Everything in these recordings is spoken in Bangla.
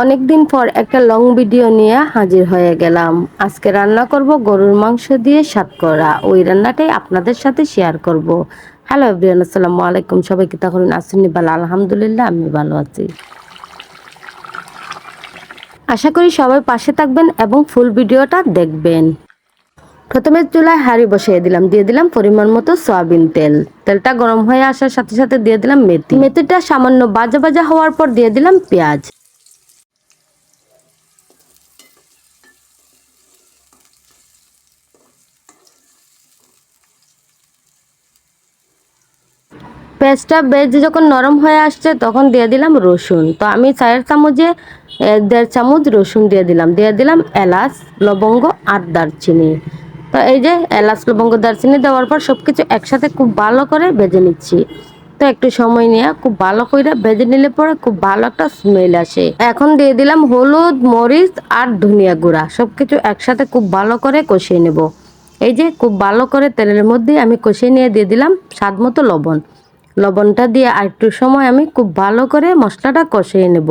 অনেকদিন পর একটা লং ভিডিও নিয়ে হাজির হয়ে গেলাম। আজকে রান্না করব গরুর মাংস দিয়ে করা। ওই রান্নাটাই আপনাদের সাথে শেয়ার করব। হ্যালো এভরিয়ান আসসালামু আলাইকুম। সবাই কি তখন আসেননি ভালো, আলহামদুলিল্লাহ আমি ভালো আছি। আশা করি সবাই পাশে থাকবেন এবং ফুল ভিডিওটা দেখবেন। প্রথমে চুলায় হাঁড়ি বসিয়ে দিলাম। দিয়ে দিলাম পরিমাণ মতো সয়াবিন তেল। তেলটা গরম হয়ে আসার সাথে সাথে দিয়ে দিলাম মেথি। মেথিটা সামান্য বাজা বাজা হওয়ার পর দিয়ে দিলাম পেঁয়াজ। পেঁয়াজটা বেজে যখন নরম হয়ে আসছে, তখন দিয়ে দিলাম রসুন। তো আমি চায়ের চামচে দেড় চামচ রসুন দিয়ে দিলাম। দিয়ে দিলাম এলাচ, লবঙ্গ আর দারচিনি। তো এই যে এলাচ, লবঙ্গ, দারচিনি দেওয়ার পর সব কিছু একসাথে খুব ভালো করে ভেজে নিচ্ছি। তো একটু সময় নিয়ে খুব ভালো করে ভেজে নিলে পরে খুব ভালো একটা স্মেল আসে। এখন দিয়ে দিলাম হলুদ, মরিচ আর ধনিয়া গুঁড়া। সবকিছু একসাথে খুব ভালো করে কষিয়ে নেব। এই যে খুব ভালো করে তেলের মধ্যে আমি কষিয়ে নিয়ে দিয়ে দিলাম স্বাদ মতো লবণ। লবণটা দিয়ে আর একটু সময় আমি খুব ভালো করে মশলাটা কষিয়ে নেব।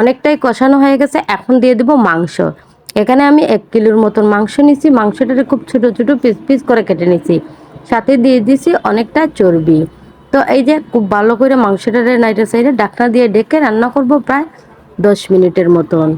অনেকটাই কষানো হয়ে গেছে, এখন দিয়ে দেব মাংস। এখানে আমি এক কিলোর মতন মাংস নিছি মাংসটাকে খুব ছোট ছোট পিস পিস করে কেটে নিছি সাথে দিয়ে দিছি অনেকটা চর্বি। তো এই যে খুব ভালো করে মাংসটারে নাইটের সাইডে ডাকনা দিয়ে ডেকে রান্না করব প্রায় দশ মিনিটের মতন।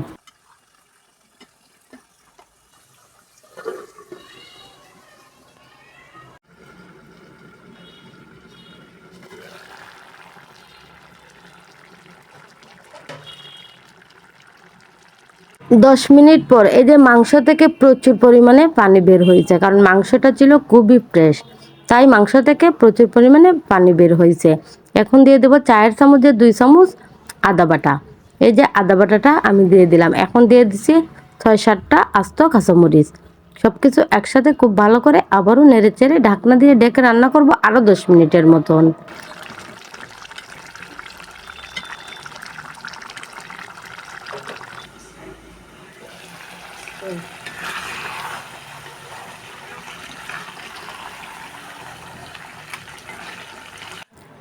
দশ মিনিট পর এই যে মাংস থেকে প্রচুর পরিমাণে পানি বের হয়েছে, কারণ মাংসটা ছিল খুবই ফ্রেশ তাই মাংস থেকে প্রচুর পরিমাণে পানি বের হয়েছে। এখন দিয়ে দেবো চায়ের চামচের দুই চামচ আদা বাটা। এই যে আদা বাটাটা আমি দিয়ে দিলাম। এখন দিয়ে দিছি ছয় সাতটা আস্ত কাঁচামরিচ। সব কিছু একসাথে খুব ভালো করে আবারও নেড়ে চেড়ে ঢাকনা দিয়ে ডেকে রান্না করব আরও দশ মিনিটের মতন।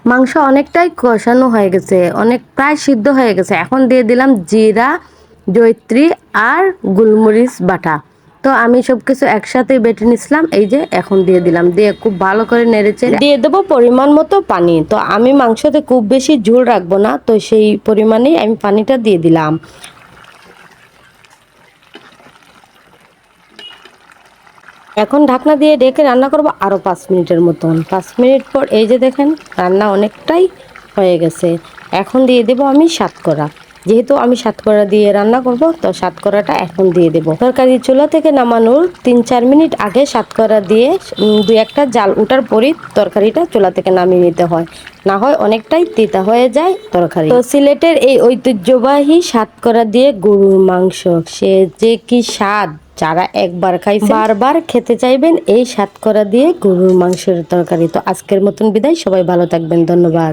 মাংস অনেকটাই কষানো হয়ে গেছে, অনেক প্রায় সিদ্ধ হয়ে গেছে। এখন দিয়ে দিলাম জিরা জৈত্রী আর গোলমরিচ বাটা। তো আমি সব কিছু একসাথে বেটে নিছিলাম, এই যে এখন দিয়ে দিলাম। দিয়ে খুব ভালো করে নেড়েছে দিয়ে দেবো পরিমাণ মতো পানি। তো আমি মাংসতে খুব বেশি ঝোল রাখব না, তো সেই পরিমাণেই আমি পানিটা দিয়ে দিলাম। এখন ঢাকনা দিয়ে ডেকে রান্না করব আরও পাঁচ মিনিটের মতন। পাঁচ মিনিট পর এই যে দেখেন, রান্না অনেকটাই হয়ে গেছে। এখন দিয়ে দেব আমি সাতকরা। যেহেতু আমি সাতকরা দিয়ে রান্না করব, তো সাতকরাটা এখন দিয়ে দেব। তরকারি চুলা থেকে নামানোর তিন চার মিনিট আগে সাতকরা দিয়ে দু একটা জাল উঠার পরই তরকারিটা চুলা থেকে নামিয়ে নিতে হয়। না হয় অনেকটাই তিতা হয়ে যায় তরকারি। তো সিলেটের এই ঐতিহ্যবাহী সাতকরা দিয়ে গরুর মাংস, সে যে কি স্বাদ! যারা একবার খাইছে বারবার খেতে চাইবেন এই সাতকরা দিয়ে গরুর মাংসের তরকারি। তো আজকের মতন বিদায়, সবাই ভালো থাকবেন, ধন্যবাদ।